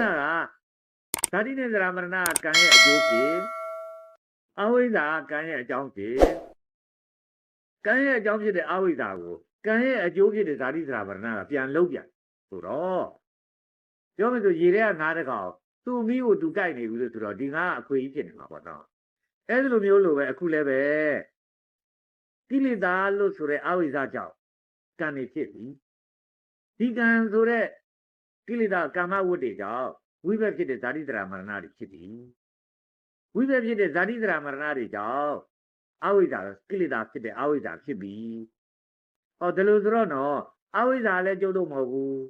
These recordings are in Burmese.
နကဇာတိနဲ့သရမရဏကံရဲ့အကျိုးဖြစ်အဝိဇ္ဇာကံရဲ့အကြောင်းဖြစ်ကံရဲ့အကြောင်းဖြစ်တဲ့အဝိဇ္ဇာကိုကံရဲ့အကျိုးဖြစ်တဲ့ဇာတိသရမရဏကပြန်လုံးပြန်ဆိုတော့ပြောမယ်ဆိုရေထဲကငါးတစ်ကောင်သူ့မိကိုသူကြိုက်နေပြီလို့ဆိုတော့ဒီငါကအခွေကြီးဖြစ်နေမှာပေါ့နော်အဲ့ဒီလိုမျိုးလိုပဲအခုလည်းပဲကိလေသာလို့ဆိုတဲ့အဝိဇ္ဇာကြောင့်ကံနေဖြစ်ပြီဒီကံဆိုတဲ့ ကိလေသာကာမဝတ္တေကြောင့်ဝိဘက်ဖြစ်တဲ့ဇာတိတရာမရဏတွေဖြစ်ပြီဝိဘက်ဖြစ်တဲ့ဇာတိတရာမရဏတွေကြောင့်အဝိဇ္ဇာကိလေသာဖြစ်တဲ့အဝိဇ္ဇာဖြစ်ပြီဟောဒီလိုဆိုတော့နော်အဝိဇ္ဇာလည်းကျုပ်တို့မဟုတ်ဘူး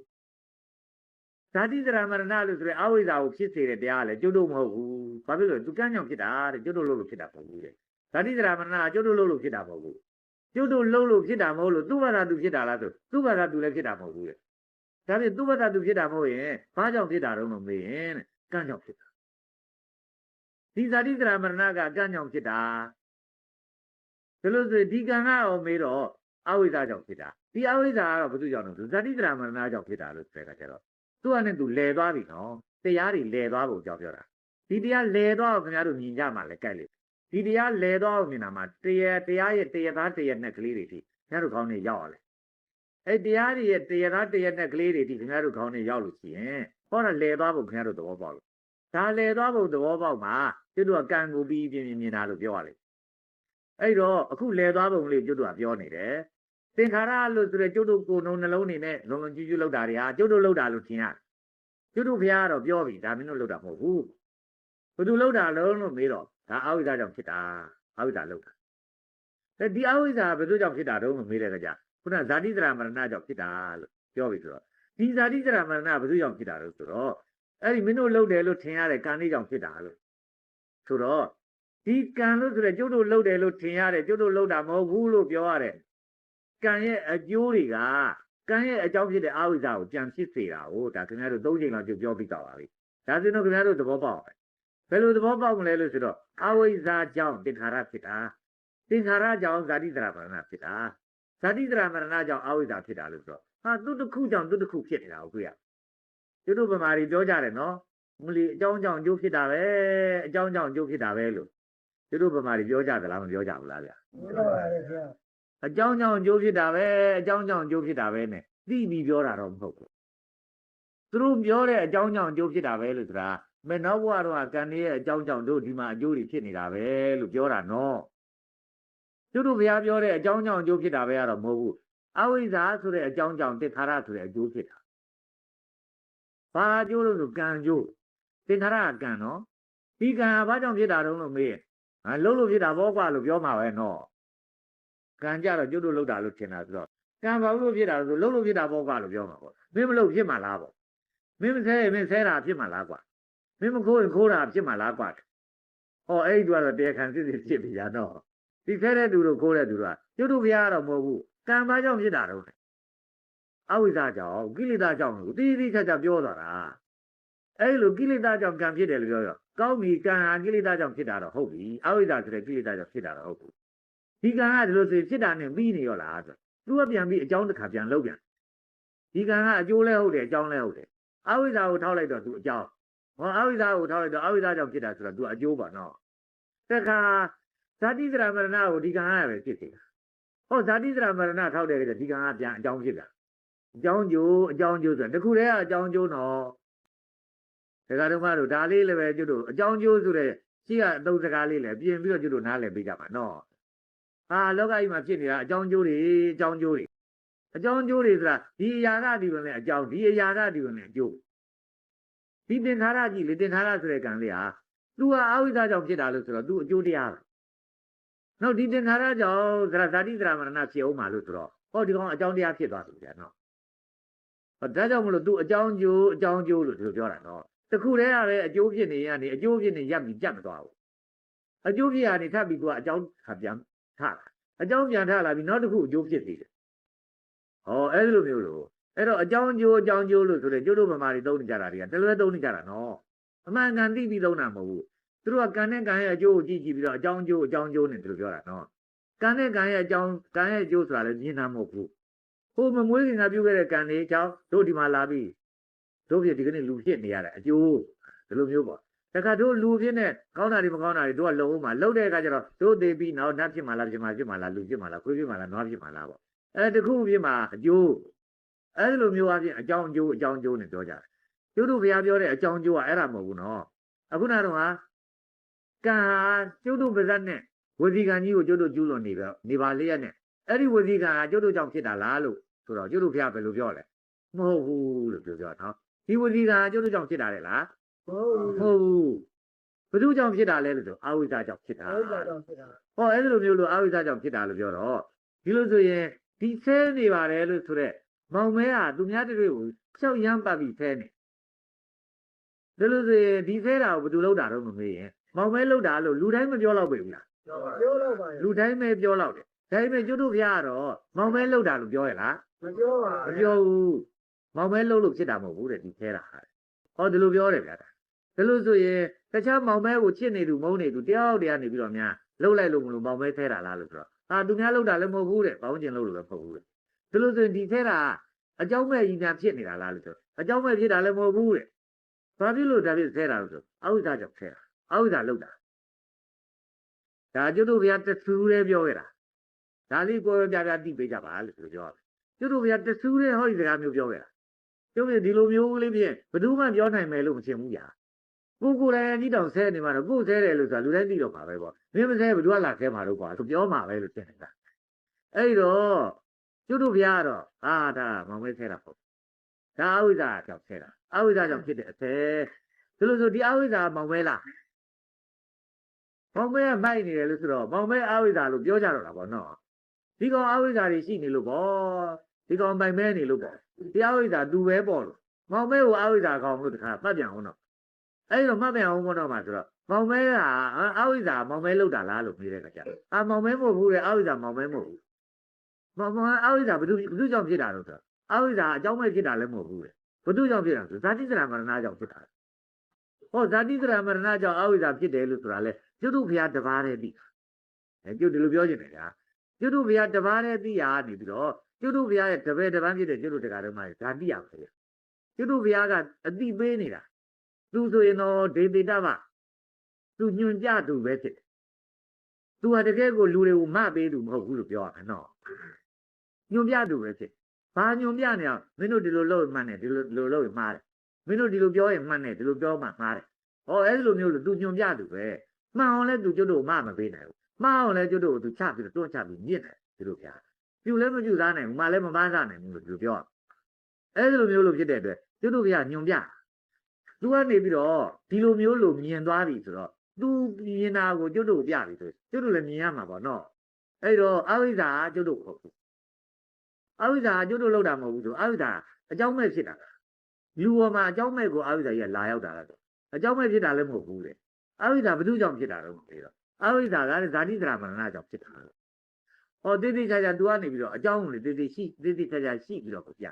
ဇာတိတရာမရဏလို့ဆိုတဲ့အဝိဇ္ဇာကိုဖြစ်စေတဲ့တရားလည်းကျုပ်တို့မဟုတ်ဘူးဘာဖြစ်လို့လဲသူကံကြောင့်ဖြစ်တာတဲ့ကျုပ်တို့လို့လို့ဖြစ်တာမဟုတ်ဘူးတဲ့ဇာတိတရာမရဏကကျုပ်တို့လို့လို့ဖြစ်တာမဟုတ်ဘူးကျုပ်တို့လုံးလို့ဖြစ်တာမဟုတ်လို့သူ့ဘာသာသူဖြစ်တာလားဆိုသူ့ဘာသာသူလည်းဖြစ်တာမဟုတ်ဘူးတဲ့ ဒါဖြင့်သူ့ဘာသာသူဖြစ်တာမဟုတ်ရင်ဘာကြောင့်ဖြစ်တာတော့လို့မေးရင်တဲ့ကံကြောင့်ဖြစ်တာဒီဇာတိတရာမရဏကကံကြောင့်ဖြစ်တာဒါလို့ဆိုရင်ဒီကံကရောမေးတော့အဝိဇ္ဇာကြောင့်ဖြစ်တာဒီအဝိဇ္ဇာကတော့ဘယ်သူကြောင့်လဲဆိုဇာတိတရာမရဏကြောင့်ဖြစ်တာလို့ဆိုတဲ့အခါကျတော့သူကနဲ့သူလဲသွားပြီနော်တရားတွေလဲသွားဖို့ကြောင့်ပြောတာဒီတရားလဲသွားအောင်ခင်ဗျားတို့မြင်ကြမှာလဲကြိုက်လေဒီတရားလဲသွားအောင်မြင်တာမှာတရားတရားရဲ့တရားသားတရားနဲ့ကလေးတွေထိခင်ဗျားတို့ခေါင်းနဲ့ရောက်ရလဲ အဲ့တရားတွေရဲ့တရားသားတရားနဲ့ကလေးတွေထိခင်ဗျားတို့ခေါင်းနဲ့ရောက်လို့ရှိရင်ဟောတာလဲသွားဖို့ခင်ဗျားတို့သဘောပေါက်လို့ဒါလဲသွားဖို့သဘောပေါက်မှာကျွတ်တို့ကကံကိုပြီးပြင်းပြင်းမြင်တာလို့ပြောရလေအဲ့တော့အခုလဲသွားပုံလေးကျွတ်တို့ကပြောနေတယ်သင်္ခါရလို့ဆိုရကျွတ်တို့ကိုယ်နှုံနှလုံးနေနဲ့လုံလုံကျူးကျူးလောက်တာတွေဟာကျွတ်တို့လောက်တာလို့ထင်ရတယ်ကျွတ်တို့ဘုရားကတော့ပြောပြီဒါမင်းတို့လောက်တာမဟုတ်ဘူးဘယ်သူလောက်တာလုံးလို့မေးတော့ဒါအဝိဇ္ဇာကြောင့်ဖြစ်တာအဝိဇ္ဇာလောက်တာအဲဒီအဝိဇ္ဇာဘယ်သူကြောင့်ဖြစ်တာတုံးလို့မေးတဲ့ကြ ခုနဇာတိတရာမရဏကြောင့်ဖြစ်တာလို့ပြောပြီဆိုတော့ဒီဇာတိတရာမရဏဘယ်သူကြောင့်ဖြစ်တာလို့ဆိုတော့အဲ့ဒီမင်းတို့လောက်တယ်လို့ထင်ရတဲ့ကံလေးကြောင့်ဖြစ်တာလို့ဆိုတော့ဒီကံလို့ဆိုတဲ့ကျုပ်တို့လောက်တယ်လို့ထင်ရတယ်ကျုပ်တို့လောက်တာမဟုတ်ဘူးလို့ပြောရတယ်ကံရဲ့အကျိုးတွေကကံရဲ့အကြောင်းဖြစ်တဲ့အဝိဇ္ဇာကိုပြန်ဖြစ်စေတာကိုဒါခင်ဗျားတို့သုံးချိန်လောက်ပြောပြီးတော့ပါပြီဒါဆိုတော့ခင်ဗျားတို့သဘောပေါက်ဘယ်လိုသဘောပေါက်မလဲလို့ဆိုတော့အဝိဇ္ဇာကြောင့်သင်္ခါရဖြစ်တာသင်္ခါရကြောင့်ဇာတိတရာမရဏဖြစ်တာ ဇာတိတရာမရဏကြောင့်အဝိဇ္ဇာဖြစ်တာလို့ဆိုတော့ဟာသူတစ်ခုကြောင့်သူတစ်ခုဖြစ်နေတာကိုတွေ့ရသူတို့ဗမာတွေပြောကြတယ်နော်မလီအကြောင်းကြောင့်အကျိုးဖြစ်တာပဲအကြောင်းကြောင့်အကျိုးဖြစ်တာပဲလို့သူတို့ဗမာတွေပြောကြသလားမပြောကြဘူးလားဗျာပြောပါတယ်ဗျာအကြောင်းကြောင့်အကျိုးဖြစ်တာပဲအကြောင်းကြောင့်အကျိုးဖြစ်တာပဲနဲ့သိပြီးပြောတာတော့မဟုတ်ဘူးသူတို့ပြောတဲ့အကြောင်းကြောင့်အကျိုးဖြစ်တာပဲလို့ဆိုတာမနောဘဝတော့ကံလေးရဲ့အကြောင်းကြောင့်တို့ဒီမှာအကျိုးတွေဖြစ်နေတာပဲလို့ပြောတာနော် သူတို့ဘုရားပြောတဲ့အကြောင်းကြောင့်အကျိုးဖြစ်တာပဲကတော့မဟုတ်ဘူးအဝိဇ္ဇာဆိုတဲ့အကြောင်းကြောင့်တိခါရဆိုတဲ့အကျိုးဖြစ်တာဘာအကျိုးလို့ဆိုကံအကျိုးသင်္ခါရကကံနော်ဒီကံကဘာကြောင့်ဖြစ်တာတုံးလို့မေးရင်ဟာလုံးလို့ဖြစ်တာဘောကွာလို့ပြောမှာပဲနော်ကံကြတော့ကျွတ်တို့လောက်တာလို့ထင်တာဆိုတော့ကံဘာလို့ဖြစ်တာလဲဆိုလုံးလို့ဖြစ်တာဘောကွာလို့ပြောမှာပေါ့မင်းမလို့ဖြစ်မှာလားပေါ့မင်းမဆဲရင်မင်းဆဲတာဖြစ်မှာလားကွာမင်းမခိုးရင်ခိုးတာဖြစ်မှာလားကွာဟောအဲ့ဒီကတော့တရားခံစစ်စစ်ဖြစ်ပြီညာတော့ ဒီဆဲတဲ့သူတို့ခိုးတဲ့သူတို့ကကျွတ်တို့ဘုရားကတော့မဟုတ်ဘူးကံဘာကြောင့်ဖြစ်တာတော့အဝိဇ္ဇာကြောင့်ကိလေသာကြောင့်လို့တိတိကျကျပြောသွားတာအဲ့လိုကိလေသာကြောင့်ကံဖြစ်တယ်လို့ပြောရောကောင်းပြီကံဟာကိလေသာကြောင့်ဖြစ်တာတော့ဟုတ်ပြီအဝိဇ္ဇာဆိုတဲ့ကိလေသာကြောင့်ဖြစ်တာတော့ဟုတ်ဘူးဒီကံကဒီလိုဆိုဖြစ်တာနဲ့ပြီးနေရောလားဆိုသူကပြန်ပြီးအကြောင်းတစ်ခါပြန်လုပ်ပြန်ဒီကံကအကျိုးလဲဟုတ်တယ်အကြောင်းလဲဟုတ်တယ်အဝိဇ္ဇာကိုထောက်လိုက်တော့သူအကြောင်းဟောအဝိဇ္ဇာကိုထောက်လိုက်တော့အဝိဇ္ဇာကြောင့်ဖြစ်တာဆိုတော့သူအကျိုးပါနော်တခါ ဇာတိစရမရဏကိုဒီကံကပဲဖြစ်နေတာဟောဇာတိစရမရဏထောက်တယ်ကြဒီကံကပြန်အကြောင်းဖြစ်တာအကြောင်းကျိုးအကြောင်းကျိုးဆိုတခုတည်းကအကြောင်းကျိုးနော်ဒကာတော်မတို့ဒါလေးလည်းပဲကျွတ်တို့အကြောင်းကျိုးဆိုတဲ့ရှိကအတုံးစကားလေးလည်းပြင်ပြီးတော့ကျွတ်တို့နားလည်ပေးကြပါနော်ဟာလောကကြီးမှာဖြစ်နေတာအကြောင်းကျိုးတွေအကြောင်းကျိုးတွေအကြောင်းကျိုးတွေဆိုတာဒီအရာကဒီဝင်နဲ့အကြောင်းဒီအရာကဒီဝင်နဲ့အကျိုးဒီသင်္ခါရကြီးလေသင်္ခါရဆိုတဲ့ကံလေးဟာသူဟာအဝိဇ္ဇာကြောင့်ဖြစ်တာလို့ဆိုတော့သူအကျိုးတရားပဲ နောက်ဒီသင်္ခါရကြောင့်သရဇာတိသရမရဏဖြစ်အောင်မှာလို့ဆိုတော့ဟောဒီကောင်အကြောင်းတရားဖြစ်သွားပြီဗျာနော်ဟောဒါကြောင့်မလို့သူအကြောင်းကျိုးအကြောင်းကျိုးလို့ဒီလိုပြောတာနော်တခုတည်းကပဲအကျိုးဖြစ်နေရနေအကျိုးဖြစ်နေရပ်ပြီးပြတ်မသွားဘူးအကျိုးဖြစ်ရနေထပ်ပြီးသူကအကြောင်းခါပြန်ထလာအကြောင်းပြန်ထလာပြီးနောက်တစ်ခုအကျိုးဖြစ်သေးတယ်ဟောအဲ့ဒီလိုမျိုးလို့အဲ့တော့အကြောင်းကျိုးအကြောင်းကျိုးလို့ဆိုတဲ့ကျိုးတို့ဗမာတွေသုံးနေကြတာတွေကတလွဲသုံးနေကြတာနော်အမှန်ကန်သိပြီးသုံးတာမဟုတ်ဘူး သူတို့ကကံနဲ့ကံရဲ့အကျိုးကိုကြည့်ကြည့်ပြီးတော့အကြောင်းကျိုးအကြောင်းကျိုးနဲ့သူတို့ပြောတာနော်ကံနဲ့ကံရဲ့အကြောင်းကံရဲ့အကျိုးဆိုတာလည်းမြင်တာမဟုတ်ဘူးဟိုမမွေးခင်ကပြုခဲ့တဲ့ကံတွေအကြောင်းတို့ဒီမှာလာပြီးတို့ဖြစ်ဒီကနေ့လူဖြစ်နေရတာအကျိုးဒီလိုမျိုးပေါ့တခါတို့လူဖြစ်နေကောင်းတာတွေမကောင်းတာတွေတို့ကလုံအောင်မှာလုံတဲ့အခါကျတော့တို့သေးပြီးနောက်နတ်ဖြစ်မှာလားဖြစ်မှာဖြစ်မှာလားလူဖြစ်မှာလားခွေးဖြစ်မှာလားနွားဖြစ်မှာလားပေါ့အဲတခုဖြစ်မှာအကျိုးအဲဒီလိုမျိုးအပြင်အကြောင်းအကျိုးအကြောင်းအကျိုးနဲ့ပြောကြတယ်ကျုပ်တို့ဘုရားပြောတဲ့အကြောင်းအကျိုးကအဲ့ဒါမဟုတ်ဘူးနော်အခုနကတော့ဟာ ကံဟာကျုပ်တို့ပါဇက်နဲ့ဝစီကံကြီးကိုကျုပ်တို့ကျူးလွန်နေပဲနေပါလေရနဲ့အဲ့ဒီဝစီကံဟာကျုပ်တို့ကြောင့်ဖြစ်တာလားလို့ဆိုတော့ကျုပ်တို့ဘုရားဘယ်လိုပြောလဲမဟုတ်ဘူးလို့ပြောပြောနော်ဒီဝစီကံဟာကျုပ်တို့ကြောင့်ဖြစ်တာလေလားဟုတ်မဟုတ်ဘူးဘယ်သူကြောင့်ဖြစ်တာလဲလို့ဆိုအာဝိဇ္ဇာကြောင့်ဖြစ်တာဟုတ်တယ်တော့ဖြစ်တာဟောအဲ့ဒီလိုမျိုးလို့အာဝိဇ္ဇာကြောင့်ဖြစ်တာလို့ပြောတော့ဒီလိုဆိုရင်ဒီဆဲနေပါတယ်လို့ဆိုတော့မောင်မဲဟာသူများတွေကိုဖြောက်ရမ်းပတ်ပြီးဆဲနေဒါလို့ဆိုရင်ဒီဆဲတာကိုဘယ်သူလောက်တာတော့မမေးရင် မောင်မဲလောက်တာလို့လူတိုင်းမပြောတော့ဘူးလား ပြောပါပြောတော့ပါ လူတိုင်းပဲပြောတော့တယ်ဒါပေမဲ့ကျွတ်တို့ဘုရားကတော့မောင်မဲလောက်တာလို့ပြောရလား မပြောပါ မပြောဘူးမောင်မဲလောက်လို့ဖြစ်တာမဟုတ်ဘူးတဲ့ဒီဆဲတာဟာဟောဒီလိုပြောတယ်ဗျာဒါလို့ဆိုရင်တခြားမောင်မဲကိုချစ်နေသူမုန်းနေသူတယောက်တည်းကနေပြီးတော့များလှုပ်လိုက်လို့မလို့မောင်မဲဆဲတာလားလို့ဆိုတော့ဟာသူများလှုပ်တာလည်းမဟုတ်ဘူးတဲ့ဘောင်းကျင်လှုပ်လို့လည်းမဟုတ်ဘူးတဲ့ဒါလို့ဆိုရင်ဒီဆဲတာအเจ้าမဲ့ကြီးများဖြစ်နေတာလားလို့ဆိုအเจ้าမဲ့ဖြစ်တာလည်းမဟုတ်ဘူးတဲ့ဘာဖြစ်လို့ဒါဖြစ်ဆဲတာလို့ဆိုအဝိဇ္ဇာကြောင့်ဆဲတာ အဝိဇ္ဇာလှုပ်တာဒါကျွတ်တို့ဘုရားတဆူလေးပြောခဲ့တာဒါလေးကိုယ်ပြပြတိပေးကြပါလို့ဆိုပြောတယ်ကျွတ်တို့ဘုရားတဆူလေးဟောဒီစကားမျိုးပြောခဲ့တာကျွတ်ပြဒီလိုမျိုးလေးဖြင့်ဘယ်သူမှပြောနိုင်မယ်လို့မထင်ဘူးညာကိုကိုယ်လည်းကြီးတောင်ဆဲနေမှာတော့ကိုယ်ဆဲတယ်လို့ဆိုတာလူတိုင်းသိတော့ပါပဲပေါ့မင်းမဆဲဘယ်သူကလာဆဲမှာတော့ကွာသူပြောမှာပဲလို့တင်နေတာအဲ့တော့ကျွတ်တို့ဘုရားကတော့အာဒါမောင်မဲဆဲတာပေါ့ဒါအဝိဇ္ဇာကြောင့်ဆဲတာအဝိဇ္ဇာကြောင့်ဖြစ်တဲ့အဆဲဒီလိုဆိုဒီအဝိဇ္ဇာမောင်မဲလား မောင်မဲကမိုက်နေတယ်လို့ဆိုတော့မောင်မဲအဝိဇ္ဇာလို့ပြောကြတော့တာပေါ့နော်ဒီကောင်အဝိဇ္ဇာတွေရှိနေလို့ပေါ့ဒီကောင်မိုင်မဲနေလို့ပေါ့ဒီအဝိဇ္ဇာသူပဲပေါ့လို့မောင်မဲကိုအဝိဇ္ဇာကောင်လို့တခါပတ်ပြန်အောင်တော့အဲ့တော့မှတ်ပြန်အောင်မတော့မှာဆိုတော့မောင်မဲကအဝိဇ္ဇာမောင်မဲလောက်တာလားလို့မေးတဲ့ခါကျအာမောင်မဲမဟုတ်ဘူးလေအဝိဇ္ဇာမောင်မဲမဟုတ်ဘူးမောင်မောင်အဝိဇ္ဇာဘယ်သူဘယ်သူကြောင့်ဖြစ်တာလို့ဆိုတော့အဝိဇ္ဇာအကြောင်းမဲ့ဖြစ်တာလည်းမဟုတ်ဘူးလေဘယ်သူကြောင့်ဖြစ်တာဆိုဇာတိစရမရဏကြောင့်ဖြစ်တာဟောဇာတိစရမရဏကြောင့်အဝိဇ္ဇာဖြစ်တယ်လို့ဆိုတာလေ ကျွတ်တို့ဘုရားတပါးတည်းသိအဲကျွတ်ဒီလိုပြောချင်တယ်ဗျာကျွတ်တို့ဘုရားတပါးတည်းသိရနေပြီးတော့ကျွတ်တို့ဘုရားရဲ့တပည့်တပန်းဖြစ်တဲ့ကျွတ်တို့တရားတော်မှာဇာတိရပါလေကျွတ်တို့ဘုရားကအတိပေးနေတာသူဆိုရင်တော့ဒေတိတမသူညွန်ကြသူပဲဖြစ်တယ်သူဟာတကယ်ကိုလူတွေကိုမပေးသူမဟုတ်ဘူးလို့ပြောရမယ်နော်ညွန်ပြသူပဲဖြစ်ဘာညွန်ပြနေအောင်မင်းတို့ဒီလိုလုပ်ရင်မှန်တယ်ဒီလိုလိုလုပ်ရင်မှားတယ်မင်းတို့ဒီလိုပြောရင်မှန်တယ်ဒီလိုပြောမှမှားတယ်ဟောအဲ့ဒီလိုမျိုးလို့သူညွန်ပြသူပဲ မှန်အောင်လဲသူကျွတ်တို့မမပေးနိုင်ဘူးမှားအောင်လဲကျွတ်တို့သူချပြီးတော့တွန်းချပြီးမြင့်တယ်ဒီလိုပြပြူလဲမပြူသားနိုင်ဘူးမလည်းမပန်းစားနိုင်ဘူးလို့ဒီလိုပြောရအဲ့ဒီလိုမျိုးလို့ဖြစ်တဲ့အတွက်ကျွတ်တို့ကညွန်ပြသူကနေပြီးတော့ဒီလိုမျိုးလို့မြင်သွားပြီဆိုတော့သူမြင်တာကိုကျွတ်တို့ပြပြီဆိုကျွတ်တို့လည်းမြင်ရမှာပေါ့နော်အဲ့တော့အဝိဇ္ဇာကကျွတ်တို့မဟုတ်ဘူးအဝိဇ္ဇာကကျွတ်တို့လောက်တာမဟုတ်ဘူးဆိုအဝိဇ္ဇာအကြောင်းမဲ့ဖြစ်တာလူပေါ်မှာအကြောင်းမဲ့ကိုအဝိဇ္ဇာကြီးကလာရောက်တာလားဆိုအကြောင်းမဲ့ဖြစ်တာလည်းမဟုတ်ဘူးလေ အဝိဇ္ဇာဘယ်သူကြောင့်ဖြစ်တာတော့မသိတော့အဝိဇ္ဇာကလည်းဇာတိစရာမရဏကြောင့်ဖြစ်တာဟောတိတိကျကျသူကနေပြီးတော့အကြောင်းကိုလေတိတိရှိတိတိကျကျရှိပြီးတော့ပြ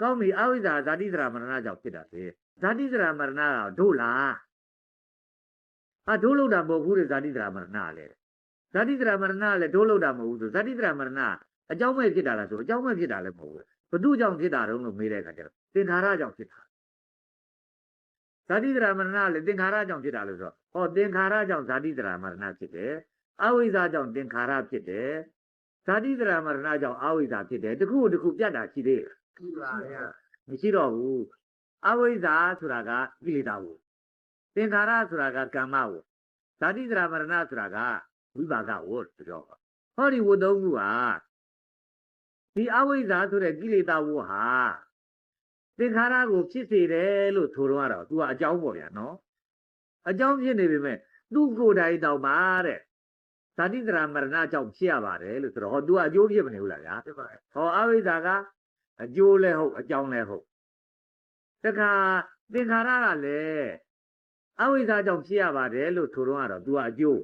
ကောင်းပြီအဝိဇ္ဇာဇာတိစရာမရဏကြောင့်ဖြစ်တာပဲဇာတိစရာမရဏကတို့လားအာတို့လို့တာမဟုတ်ဘူးလေဇာတိစရာမရဏလေဇာတိစရာမရဏလည်းတို့လို့တာမဟုတ်ဘူးဆိုဇာတိစရာမရဏအကြောင်းမဲ့ဖြစ်တာလားဆိုအကြောင်းမဲ့ဖြစ်တာလည်းမဟုတ်ဘူးဘသူကြောင့်ဖြစ်တာတုံးလို့မေးတဲ့အခါကျတော့သင်္ခါရကြောင့်ဖြစ်တာ ဇာတိစရာမရဏလည်းသင်္ခါရကြောင့်ဖြစ်တာလို့ဆိုတော့ဟောသင်္ခါရကြောင့်ဇာတိစရာမရဏဖြစ်တယ်အဝိဇ္ဇာကြောင့်သင်္ခါရဖြစ်တယ်ဇာတိစရာမရဏကြောင့်အဝိဇ္ဇာဖြစ်တယ်တခုတခုပြတ်တာရှိသေးတယ်ကြည့်ပါဗျာမရှိတော့ဘူးအဝိဇ္ဇာဆိုတာကကိလေသာကိုသင်္ခါရဆိုတာကကမ္မကိုဇာတိစရာမရဏဆိုတာကဝိပါကကိုဆိုတော့ဟောဒီဝတ္တုံးခုဟာဒီအဝိဇ္ဇာဆိုတဲ့ကိလေသာဝဟာ သင်္ခါရကိုဖြစ်စေတယ်လို့ဆိုတော့ကတော့ तू ကအကြောင်းပေါ့ဗျာနော်အကြောင်းဖြစ်နေပေမဲ့သူ့ကိုယ်တိုင်တောင်ပါတဲ့ဇာတိစရာမရဏကြောင့်ဖြစ်ရပါတယ်လို့ဆိုတော့ဟော तू ကအကျိုးဖြစ်မနေဘူးလားဗျာ ဖြစ်ပါတယ် ဟောအဝိဇ္ဇာကအကျိုးလည်းဟုတ်အကြောင်းလည်းဟုတ်တခါသင်္ခါရကလည်းအဝိဇ္ဇာကြောင့်ဖြစ်ရပါတယ်လို့ဆိုတော့ကတော့ तू ကအကျိုး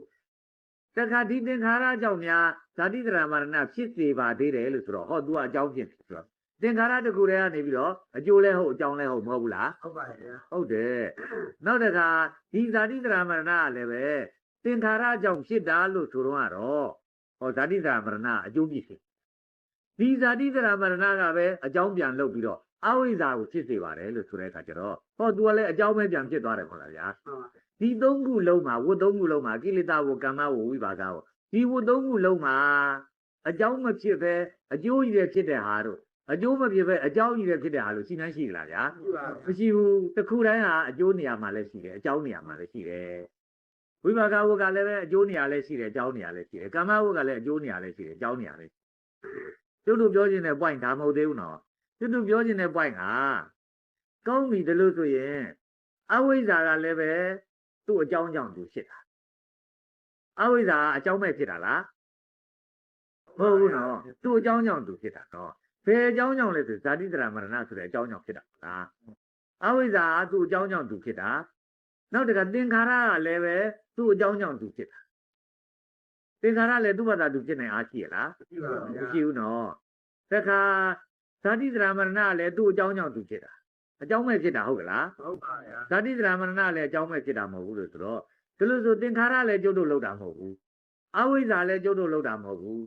တခါဒီသင်္ခါရကြောင့်များဇာတိတရမရဏဖြစ်စေပါသေးတယ်လို့ဆိုတော့ဟော तू ကအကြောင်းဖြစ်တယ်ဆိုတော့ သင်္ခါရတစ်ခုတည်းကနေပြီးတော့အကျိုးလည်းဟုတ်အကြောင်းလည်းဟုတ်မဟုတ်ဘူးလားဟုတ်ပါတယ်ဗျာဟုတ်တယ်နောက်တခါဒီဇာတိတရမရဏကလည်းပဲသင်္ခါရကြောင့်ဖြစ်တာလို့ဆိုတော့ကတော့ဟောဇာတိတရမရဏအကျိုးဖြစ်စေဒီဇာတိသရမရဏကပဲအကြောင်းပြန်လုပ်ပြီးတော့အဝိဇ္ဇာကိုဖြစ်စေပါတယ်လို့ဆိုတဲ့အခါကျတော့ဟော तू ကလည်းအကြောင်းပဲပြန်ဖြစ်သွားတယ်ခေါ်လားဗျာဟုတ်ပါဒီသုံးခုလုံးမှာဝတ်သုံးခုလုံးမှာကိလေသာဝကမ္မဝဝိပါကဝဒီဝတ်သုံးခုလုံးမှာအကြောင်းမဖြစ်ပဲအကျိုးကြီးတဲ့ဖြစ်တဲ့ဟာတို့ အကျိုးမဖြစ်ပဲအကြောင်းကြီးတဲ့ဖြစ်တဲ့ဟာလို့ရှိနှမ်းရှိကြလားဗျာရှိပါမရှိဘူးတစ်ခုတိုင်းဟာအကျိုးနေရာမှာလည်းရှိတယ်အကြောင်းနေရာမှာလည်းရှိတယ်ဝိပါကဝကလည်းပဲအကျိုးနေရာလည်းရှိတယ်အကြောင်းနေရာလည်းရှိတယ်ကမ္မဝကလည်းအကျိုးနေရာလည်းရှိတယ်အကြောင်းနေရာလည်းရှိတယ်ကျုပ်တို့ပြောခြင်းတဲ့ point ဒါမဟုတ်သေးဘူးနော်ကျုပ်တို့ပြောခြင်းတဲ့ point ကကောင်းပြီတလို့ဆိုရင်အဝိဇ္ဇာကလည်းပဲသူ့အကြောင်းကြောင့်သူဖြစ်တာအဝိဇ္ဇာကအကြောင်းမဲ့ဖြစ်တာလားမဟုတ်ဘူးနော်သူ့အကြောင်းကြောင့်သူဖြစ်တာနော်ဘ ယ်အကြောင်းကြောင့်လဲဆိုဇာတိတရမရဏဆိုတဲ့အကြောင်းကြောင့်ဖြစ်တာလားအဝိဇ္ဇာကသူ့အကြောင်းကြောင့်သူဖြစ်တာနောက်တကသင်္ခါရကလည်းပဲသူ့အကြောင်းကြောင့်သူဖြစ်တာသင်္ခါရလည်းသူ့ဘာသာသူဖြစ်နိုင်အားရှိရလားရှိပါဗျာမရှိဘူးနော်တခါဇာတိသရမရဏလည်းသူ့အကြောင်းကြောင့်သူဖြစ်တာအကြောင်းမဲ့ဖြစ်တာဟုတ်ကလားဟုတ်ပါဗျာဇာတိသရမရဏလည်းအကြောင်းမဲ့ဖြစ်တာမဟုတ်ဘူးလို့ဆိုတော့ဒီလိုဆိုသင်္ခါရလည်းကျုပ်တို့လောက်တာမဟုတ်ဘူးအဝိဇ္ဇာလည်းကျုပ်တို့လောက်တာမဟုတ်ဘူး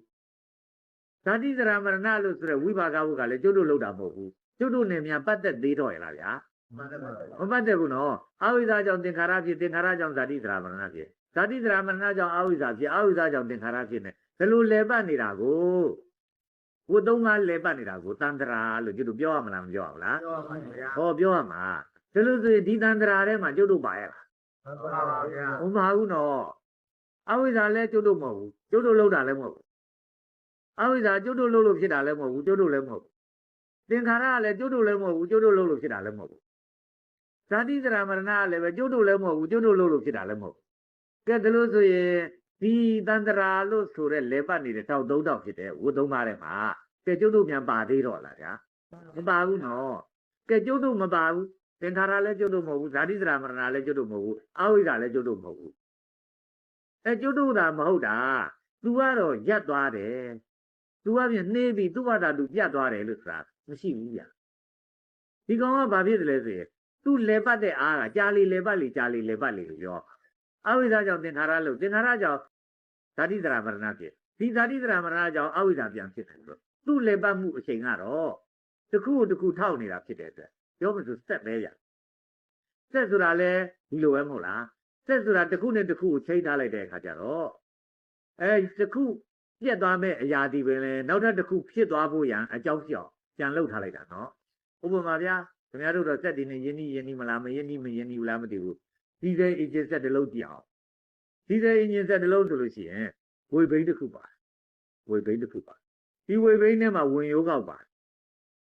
ဇာတိသရမရဏလို့ဆိုတဲ့ဝိပါကဝုကလည်းကျုပ်တို့လောက်တာမဟုတ်ဘူးကျုပ်တို့နဲ့များပတ်သက်သေးတော့ရလားဗျာမှန်တယ်ပါဗျာမပတ်သက်ဘူးနော်အဝိဇ္ဇာကြောင့်သင်္ခါရဖြစ်သင်္ခါရကြောင့်ဇာတိသရမရဏဖြစ်ဇာတိသရမရဏကြောင့်အဝိဇ္ဇာဖြစ်အဝိဇ္ဇာကြောင့်သင်္ခါရဖြစ်နေဘယ်လိုလဲပတ်နေတာကိုဝတ်သုံးကားလဲပတ်နေတာကိုတန်တရာလို့ကျုပ်တို့ပြောရမလားမပြောရဘူးလားပြောပါဗျာဟောပြောရမှာဒီလိုဆိုရင်ဒီတန်တရာထဲမှာကျုပ်တို့ပါရလားဟုတ်ပါဗျာမပါဘူးနော်အဝိဇ္ဇာလဲကျုပ်တို့မဟုတ်ဘူးကျုပ်တို့လောက်တာလည်းမဟုတ်ဘူး အဝိဇ္ဇာကျုပ်တို့လောက်လို့ဖြစ်တာလည်းမဟုတ်ဘူးကျုပ်တို့လည်းမဟုတ်ဘူးသင်္ခါရကလည်းကျုပ်တို့လည်းမဟုတ်ဘူးကျုပ်တို့လောက်လို့ဖြစ်တာလည်းမဟုတ်ဘူးဇာတိသရမရဏကလည်းပဲကျုပ်တို့လည်းမဟုတ်ဘူးကျုပ်တို့လို့လို့ဖြစ်တာလည်းမဟုတ်ဘူးကဲဒါလို့ဆိုရင်ဒီတန္တရာလို့ဆိုတဲ့လဲပတ်နေတဲ့တောက်သုံးတောက်ဖြစ်တဲ့ဝတ်သုံးပါးထဲမှာကဲကျုပ်တို့ပြန်ပါသေးတော့လားဗျာမပါဘူးနော်ကဲကျုပ်တို့မပါဘူးသင်္ခါရလည်းကျုပ်တို့မဟုတ်ဘူးဇာတိသရမရဏလည်းကျုပ်တို့မဟုတ်ဘူးအဝိဇ္ဇာလည်းကျုပ်တို့မဟုတ်ဘူးအဲကျုပ်တို့သာမဟုတ်တာ तू ကတော့ရက်သွားတယ် तू ကပြင်နှေးပြီးသူ့ဘာသာ तू ပြတ်သွားတယ်လို့ဆိုတာမရှိဘူးဗျာဒီကောင်ကဘာဖြစ်တယ်လဲဆိုရင်သူ့လေပတ်တဲ့အားကကြာလီလေပတ်လီကြာလီလေပတ်လီလို့ပြောအဝိဇ္ဇာကြောင့်သင်္ခါရလို့သင်္ခါရကြောင့်ဇာတိတရာမရဏဖြစ်ဒီဇာတိတရာမရဏကြောင့်အဝိဇ္ဇာပြန်ဖြစ်တယ်ဆိုတော့သူ့လေပတ်မှုအချိန်ကတော့တစ်ခုကိုတစ်ခုထောက်နေတာဖြစ်တဲ့အတွက်ပြောမှဆိုစက်ပဲရစက်ဆိုတာလဲဒီလိုပဲမဟုတ်လားစက်ဆိုတာတစ်ခုနဲ့တစ်ခုကိုချိန်ထားလိုက်တဲ့အခါကျတော့အဲတစ်ခု ပြက်သွားမဲ့အရာဒီပဲလဲနောက်ထပ်တစ်ခုဖြစ်သွားဖို့ရန်အကြောင်းကြောင့်ပြန်လှုပ်ထားလိုက်တာနော်ဥပမာဗျာခင်ဗျားတို့တော့စက်ဒီနဲ့ယင်းနီးယင်းနီးမလားမယင်းနီးမယင်းနီးဘူးလားမသိဘူးဒီဇယ်အင်ဂျင်စက်တစ်လုံးကြည့်အောင်ဒီဇယ်အင်ဂျင်စက်တစ်လုံးဆိုလို့ရှိရင်ဝေဘိန်းတစ်ခုပါဝေဘိန်းတစ်ခုပါဒီဝေဘိန်းထဲမှာဝင်ရိုးကောက်ပါ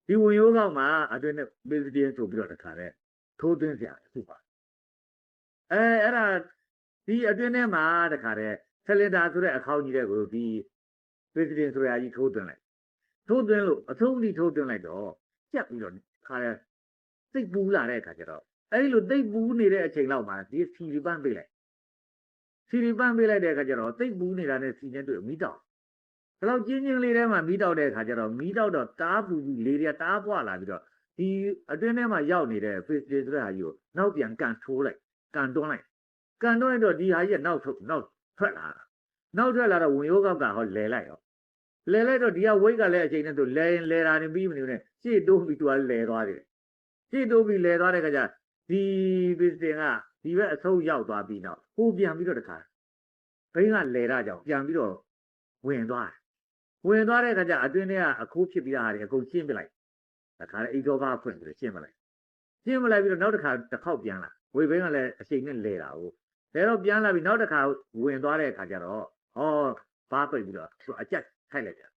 ဒီဝင်ရိုးကောက်မှာအတွင်းနဲ့ပစ္စည်းဆိုပြီးတော့တခါတဲ့ထိုးသွင်းစရာတစ်ခုပါအဲအဲ့ဒါဒီအတွင်းထဲမှာတခါတဲ့ဆလင်ဒါဆိုတဲ့အခေါင်းကြီးတဲ့ကိုဒီ ပစ္စည်းဆိုရာကြီးထိုးသွင်းလိုက်ထိုးသွင်းလို့အဆုံးထိထိုးသွင်းလိုက်တော့ကြက်ပြီးတော့ခါတဲ့သိပ်ပူးလာတဲ့အခါကျတော့အဲဒီလိုသိပ်ပူးနေတဲ့အချိန်လောက်မှာဒီစီရီပန်းပေးလိုက်စီရီပန်းပေးလိုက်တဲ့အခါကျတော့သိပ်ပူးနေတာနဲ့စီချင်းတွေ့မီးတောက်ဒါတော့ကျင်းချင်းလေးထဲမှာမီးတောက်တဲ့အခါကျတော့မီးတောက်တော့တားပူပြီးလေတွေကတားပွားလာပြီးတော့ဒီအတွင်းထဲမှာရောက်နေတဲ့ face တွေဆိုတဲ့ဟာကြီးကိုနောက်ပြန်ကန်ထိုးလိုက်ကန်တွန်းလိုက်ကန်တွန်းလိုက်တော့ဒီဟာကြီးကနောက်ထုတ်နောက်ထွက်လာတာနောက်ထွက်လာတော့ဝင်ရိုးကောက်ကဟောလဲလိုက်ရော လဲလိုက်တော့ဒီကဝိတ်ကလည်းအချိန်နဲ့သူလဲရင်လဲတာနေပြီးမနေနဲ့ရှေ့တိုးပြီးသူကလဲသွားတယ်ကြည့်တိုးပြီးလဲသွားတဲ့ခါကျဒီဘစ်စင်ကဒီဘက်အဆုံးရောက်သွားပြီးနောက်ဟိုပြန်ပြီးတော့တခါဘိန်းကလဲတာကြောင့်ပြန်ပြီးတော့ဝင်သွားတယ်ဝင်သွားတဲ့ခါကျအတွင်းထဲကအခိုးဖြစ်ပြီးတာဟာတွေအကုန်ရှင်းပလိုက်တခါလေအိတ်တော်ဘာဖွင့်ပြီးတော့ရှင်းပလိုက်ရှင်းပလိုက်ပြီးတော့နောက်တစ်ခါတစ်ခေါက်ပြန်လာဝေဘိန်းကလည်းအချိန်နဲ့လဲတာဟုတ်လဲတော့ပြန်လာပြီးနောက်တစ်ခါဝင်သွားတဲ့ခါကျတော့ဟော ဘာပိတ်ပြီးတော့သူအကြက်ခိုက်လိုက်တယ်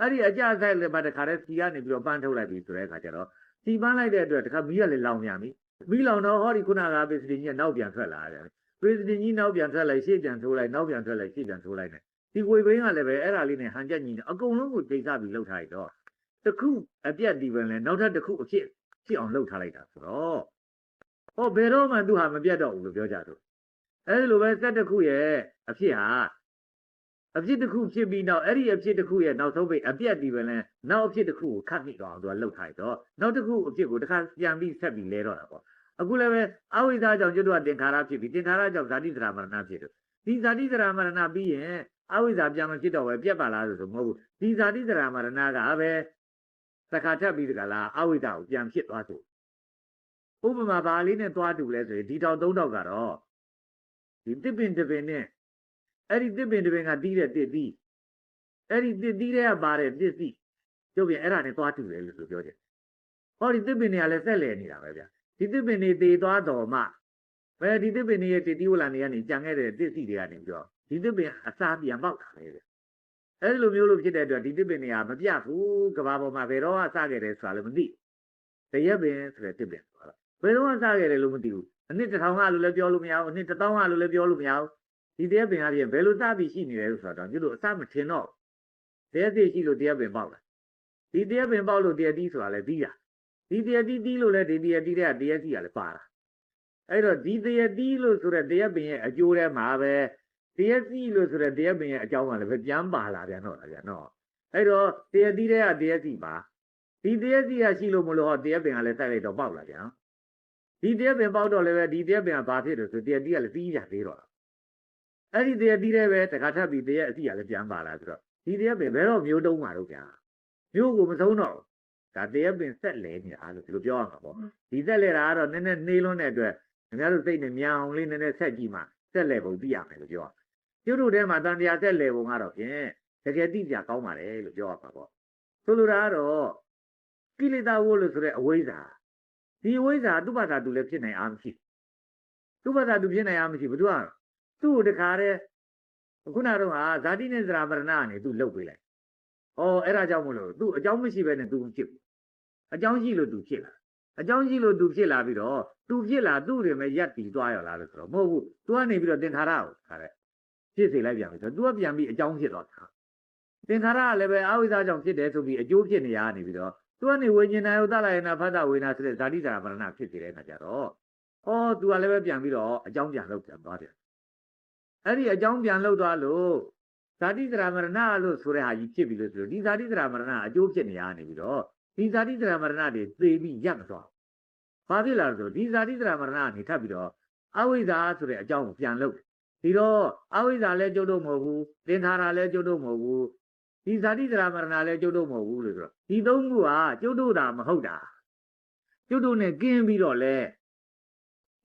အဲ့ဒီအကြက်ခိုက်လည်းပါတခါတည်းစီကနေပြီးတော့ပန်းထုတ်လိုက်ပြီးဆိုတဲ့ခါကျတော့စီပန်းလိုက်တဲ့အတွက်တခါမီးကလည်းလောင်ပြန်ပြီမီးလောင်တော့ဟောဒီခုနကပစ္စည်းကြီးကနောက်ပြန်ထွက်လာတယ်ပစ္စည်းကြီးနောက်ပြန်ထွက်လိုက်ရှေ့ပြန်ထိုးလိုက်နောက်ပြန်ထွက်လိုက်ရှေ့ပြန်ထိုးလိုက်နေဒီဝေဘိန်းကလည်းပဲအဲ့ဒါလေးနဲ့ဟန်ချက်ညီနေအကုန်လုံးကိုချိန်ဆပြီးလှုပ်ထားလိုက်တော့တစ်ခုအပြက်ဒီပင်လဲနောက်ထပ်တစ်ခုအဖြစ်ဖြစ်အောင်လှုပ်ထားလိုက်တာဆိုတော့ဟောဘယ်တော့မှသူဟာမပြတ်တော့ဘူးလို့ပြောကြတော့အဲ့ဒီလိုပဲစက်တစ်ခုရဲ့အဖြစ်ဟာ အဖြစ်တစ်ခုဖြစ်ပြီးနောက်အဲ့ဒီအဖြစ်တစ်ခုရဲ့နောက်ဆုံးပိတ်အပြက်ဒီပင်လဲနောက်အဖြစ်တစ်ခုကိုခတ်မိတော့အောင်သူကလှုပ်ထားလိုက်တော့နောက်တစ်ခုအဖြစ်ကိုတစ်ခါပြန်ပြီးဆက်ပြီးလဲတော့တာပေါ့အခုလည်းပဲအဝိဇ္ဇာကြောင့်ကျွတ်တို့ကတင်္ခါရဖြစ်ပြီးတင်္ခါရကြောင့်ဇာတိသရမရဏဖြစ်တယ်ဒီဇာတိသရမရဏပြီးရင်အဝိဇ္ဇာပြန်မဖြစ်တော့ပဲပြက်ပါလားဆိုဆိုမဟုတ်ဘူးဒီဇာတိသရမရဏကပဲသက္ကာထပ်ပြီးတကလားအဝိဇ္ဇာကိုပြန်ဖြစ်သွားဆိုဥပမာဘာလေးနဲ့သွားတူလဲဆိုရင်ဒီတောင်သုံးတောက်ကတော့ဒီတစ်ပင်တစ်ပင်နဲ့ အဲ့ဒီတစ်ပင်တစ်ပင်ကတီးတဲ့တစ်တီးအဲ့ဒီတစ်တီးတဲ့ကပါတဲ့တစ်စီကျုပ်ပြန်အဲ့ဒါနဲ့သွားတူတယ်လို့ဆိုပြောတယ်ဟောဒီတစ်ပင်တွေကလည်းဆက်လဲနေတာပဲဗျဒီတစ်ပင်တွေသေသွားတော်မှဘယ်ဒီတစ်ပင်တွေရဲ့တစ်တီးဝလာနေကနေကြံခဲ့တဲ့တစ်စီတွေကနေပြောဒီတစ်ပင်အစားပြန်ပေါက်တာပဲဗျအဲ့ဒီလိုမျိုးလို့ဖြစ်တဲ့အတွက်ဒီတစ်ပင်တွေကမပြတ်ဘူးကဘာပေါ်မှာဘယ်တော့မှစခဲ့တယ်ဆိုတာလည်းမသိတရက်ပင်ဆိုတဲ့တစ်ပင်ဆိုတာဘယ်တော့မှစခဲ့တယ်လို့မသိဘူးအနှစ်တစ်ထောင်ကလို့လည်းပြောလို့မရဘူးအနှစ်တစ်သောင်းကလို့လည်းပြောလို့မရဘူး ဒီတရက်ပင်အပြင်ဘယ်လိုစပြီးရှိနေတယ်လို့ဆိုတော့ကျွတ်လို့အစမထင်တော့တရက်စီရှိလို့တရက်ပင်ပေါက်လာဒီတရက်ပင်ပေါက်လို့တရက်တီးဆိုတာလည်းပြီးတာဒီတရက်တီးတီးလို့လည်းဒီတရက်တီးတဲ့ကတရက်စီကလည်းပါတာအဲ့တော့ဒီတရက်တီးလို့ဆိုတဲ့တရက်ပင်ရဲ့အကျိုးထဲမှာပဲတရားစီလို့ဆိုတဲ့တရားပင်ရဲ့အကြောင်းကလည်းပဲပြန်ပါလာပြန်တော့လားဗျာနော်အဲ့တော့တရားတီးတဲ့ကတရားစီပါဒီတရားစီကရှိလို့မလို့ဟောတရားပင်ကလည်းတိုက်လိုက်တော့ပေါက်လာပြန်ဒီတရားပင်ပေါက်တော့လည်းပဲဒီတရားပင်ကဘာဖြစ်လို့ဆိုတရားတီးကလည်းပြီးရသေးတော့ အဲ့ဒီတရားတီးတဲ့ပဲတခါထပ်ပြီးတရားအစီကလည်းပြန်ပါလာဆိုတော့ဒီတရားပင်ဘယ်တော့မျိုးတုံးမှာတော့ဗျာမျိုးကိုမဆုံးတော့ဒါတရားပင်ဆက်လဲနေတာလို့ဒီလိုပြောရမှာပေါ့ဒီဆက်လဲတာကတော့နည်းနည်းနှေးလွန်းတဲ့အတွက်ခင်ဗျားတို့စိတ်နဲ့မြန်အောင်လေးနည်းနည်းဆက်ကြည့်မှဆက်လဲပုံသိရမယ်လို့ပြောရကျွတ်တို့ထဲမှာတန်တရားသက်လေပုံကတော့ဖြင့်တကယ်သိကြကောင်းပါတယ်လို့ပြောရမှာပေါ့ဆိုလိုတာကတော့ကိလေသာဝို့လို့ဆိုတဲ့အဝိဇ္ဇာဒီအဝိဇ္ဇာသူ့ဘာသာသူလည်းဖြစ်နိုင်အားမရှိသူ့ဘာသာသူဖြစ်နိုင်အားမရှိဘယ်သူက သူ့ကိုတခါတည်းခုနတော့ဟာဇာတိနဲ့ဇရာမရဏကနေသူ့လှုပ်ပေးလိုက်ဩအဲ့ဒါကြောင့်မလို့သူ့အကြောင်းမရှိဘဲနဲ့သူမဖြစ်ဘူးအကြောင်းရှိလို့သူဖြစ်လာအကြောင်းရှိလို့သူဖြစ်လာပြီးတော့သူဖြစ်လာသူ့တွေမဲ့ရက်တီသွားရလားလို့ဆိုတော့မဟုတ်ဘူးသူကနေပြီးတော့သင်္ခါရကိုခါတဲ့ ဖြစ်စေလိုက်ပြန်ပြီဆိုတော့ तू ကပြန်ပြီးအကြောင်းဖြစ်သွားတာသင်္ခါရကလည်းပဲအဝိဇ္ဇာကြောင့်ဖြစ်တယ်ဆိုပြီးအကျိုးဖြစ်နေရနေပြီးတော့ तू ကနေဝိညာဉ်နာယုတလာယနာဖတ်တာဝေနာဆိုတဲ့ဇာတိဇာမရဏဖြစ်စေတဲ့အခါကျတော့ဩ तू ကလည်းပဲပြန်ပြီးတော့အကြောင်းပြန်လုပ်ပြန်သွားတယ် အဲ့ဒီအကြောင်းပြန်လုပ်သွားလို့ဇာတိဇာမရဏလို့ဆိုတဲ့ဟာကြီးဖြစ်ပြီလို့ဆိုလို့ဒီဇာတိဇာမရဏအကျိုးဖြစ်နေရနေပြီးတော့ဒီဇာတိဇာမရဏတွေသေပြီးရပ်မသွားဘာဖြစ်လာလဲဆိုတော့ဒီဇာတိဇာမရဏကနေထပ်ပြီးတော့အဝိဇ္ဇာဆိုတဲ့အကြောင်းကိုပြန်လုပ်ဒီတော့အဝိဇ္ဇာလည်းကျုပ်တို့မဟုတ်ဘူးသင်္ခါရလည်းကျုပ်တို့မဟုတ်ဘူးဒီဇာတိဇရာမရဏလည်းကျုပ်တို့မဟုတ်ဘူးလို့ဆိုတော့ဒီသုံးခုကကျုပ်တို့တာမဟုတ်တာကျုပ်တို့ ਨੇ ကင်းပြီးတော့လဲ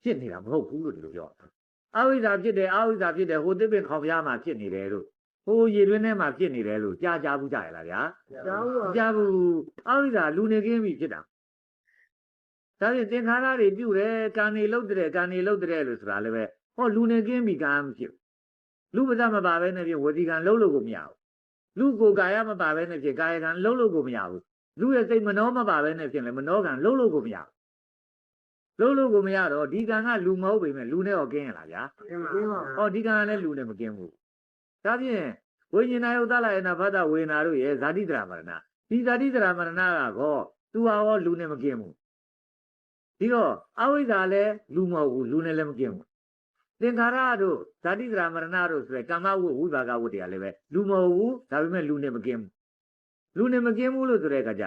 ဖြစ်နေတာမဟုတ်ဘူးလို့ဒီလိုပြော အဝိဇ္ဇာဖြစ်တယ်အဝိဇ္ဇာဖြစ်တယ်ဟိုတစ်ပင်ခေါင်ပြားမှာဖြစ်နေတယ်လို့ဟိုရေတွင်းထဲမှာဖြစ်နေတယ်လို့ကြားကြားဘူးကြရလားဗျာကျောင်းပါကြားဘူးအဝိဇ္ဇာလူနေကင်းပြီဖြစ်တာဒါဖြင့်သင်္ခါရတွေပြုတယ်ကံနေလုတ်တယ်ကံနေလုတ်တယ်လို့ဆိုတာလည်းပဲဟောလူနေကင်းပြီကံမဖြစ်ဘူးလူပဒမပါပဲနဲ့ဖြင့်ဝစီကံလုံးလို့ကိုမရဘူးလူကိုကာယမပါပဲနဲ့ဖြင့်ကာယကံလုံးလို့ကိုမရဘူးလူရဲ့စိတ်မနှောမပါပဲနဲ့ဖြင့်လည်းမနှောကံလုံးလို့ကိုမရဘူး လုံးလို့ကိုမရတော့ဒီကံကလူမဟုတ်ပေမဲ့လူနဲ့တော့ကင်းရလားဗျာကင်းပါကင်းပါဟောဒီကံကလည်းလူနဲ့မကင်းဘူးဒါဖြင့်ဝိညာဉ်နာယုတ်တလာယနာဖတ်တာဝေနာတို့ရဲ့ဇာတိတရာမရဏဒီဇာတိတရာမရဏကောသူဟာဟောလူနဲ့မကင်းဘူးဒီတော့အဝိဇ္ဇာလည်းလူမဟုတ်ဘူးလူနဲ့လည်းမကင်းဘူးသင်္ခါရတို့ဇာတိဒရာမရဏတို့ဆိုရယ်ကာမဝိဝိပါကဝတ္တရားလည်းပဲလူမဟုတ်ဘူးဒါပေမဲ့လူနဲ့မကင်းဘူးလူနဲ့မကင်းဘူးလို့ဆိုတဲ့အခါကျ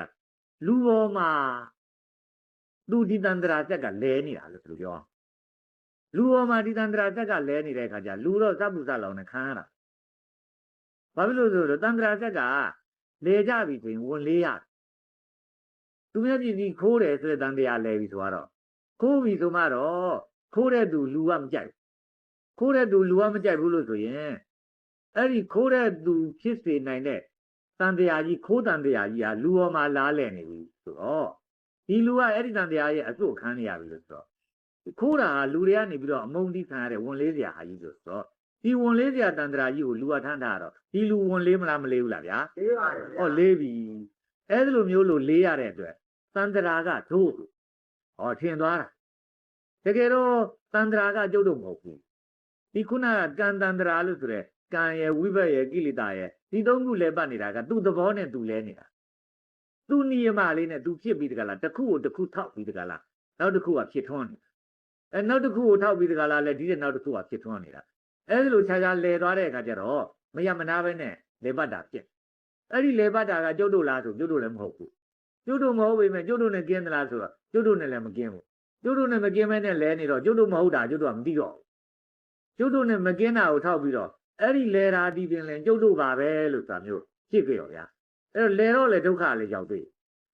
လူပေါ်မှာ သူဒီတန္တရာသက်ကလဲနေတာလို့သူပြောအောင်လူပေါ်မှာဒီတန္တရာသက်ကလဲနေတဲ့အခါကျလူတော့သဗ္ဗုဇလောင်နဲ့ခံရတာဘာဖြစ်လို့လဲဆိုတော့တန္တရာသက်ကလဲကြပြီဆိုရင်ဝင်လေးရတယ်သူများပြည်စီခိုးတယ်ဆိုတဲ့တန်တရားလဲပြီဆိုတော့ခိုးပြီဆိုမှတော့ခိုးတဲ့သူလူကမကြိုက်ဘူးခိုးတဲ့သူလူကမကြိုက်ဘူးလို့ဆိုရင်အဲ့ဒီခိုးတဲ့သူဖြစ်စေနိုင်တဲ့တန်တရားကြီးခိုးတန်တရားကြီးဟာလူပေါ်မှာလားလဲနေပြီဆိုတော့ ဒီလူကအဲ့ဒီတန်တရားရဲ့အစွတ်ခံနေရပြီလို့ဆိုတော့ခိုးတာဟာလူတွေကနေပြီးတော့အမုန်းတိခံရတဲ့ဝန်လေးစရာဟာကြီးလို့ဆိုတော့ဒီဝန်လေးစရာတန်တရားကြီးကိုလူကထမ်းထားတော့ဒီလူဝန်လေးမလားမလေးဘူးလားဗျာကင်းပါ။အော်လေးပြီ။အဲ့ဒီလိုမျိုးလို့လေးရတဲ့အတွက်တန်တရာကတို့ဟောထင်သွားတာ။တကယ်တော့တန်တရာကကျုပ်တို့မဟုတ်ဘူး။ဒီခုနကကံတန်တရာလို့ဆိုရဲကံရဲ့ဝိဘတ်ရဲ့ကိလေသာရဲ့ဒီသုံးခုလဲပတ်နေတာကသူ့သဘောနဲ့သူလဲနေတာ။ သူ့နိယမလေးနဲ့သူဖြစ်ပြီးတကလားတစ်ခုကိုတစ်ခုထောက်ပြီးတကလားနောက်တစ်ခုကဖြစ်ထွန်းနေတာ။အဲနောက်တစ်ခုကိုထောက်ပြီးတကလားလဲဒီတဲ့နောက်တစ်ခုကဖြစ်ထွန်းနေတာ။အဲဒီလိုခြားခြားလဲသွားတဲ့အခါကျတော့မရမနာပဲနဲ့လဲပတ်တာဖြစ်အဲ့ဒီလေပတ်တာကကျုပ်တို့လားဆိုကျုပ်တို့လည်းမဟုတ်ဘူးကျုပ်တို့မဟုတ်ပေမဲ့ကျုပ်တို့နဲ့ကင်းသလားဆိုတော့ကျုပ်တို့နဲ့လည်းမကင်းဘူးကျုပ်တို့နဲ့မကင်းမဲနဲ့လဲနေတော့ကျုပ်တို့မဟုတ်တာကျုပ်တို့ကမသိတော့ဘူးကျုပ်တို့နဲ့မကင်းတာကိုထောက်ပြီးတော့အဲ့ဒီလဲတာဒီပင်လဲကျုပ်တို့ပါပဲလို့ဆိုတာမျိုးဖြစ်ကြရောဗျာ အဲ့တော့လဲတော့လေဒုက္ခလည်းရောက်သေး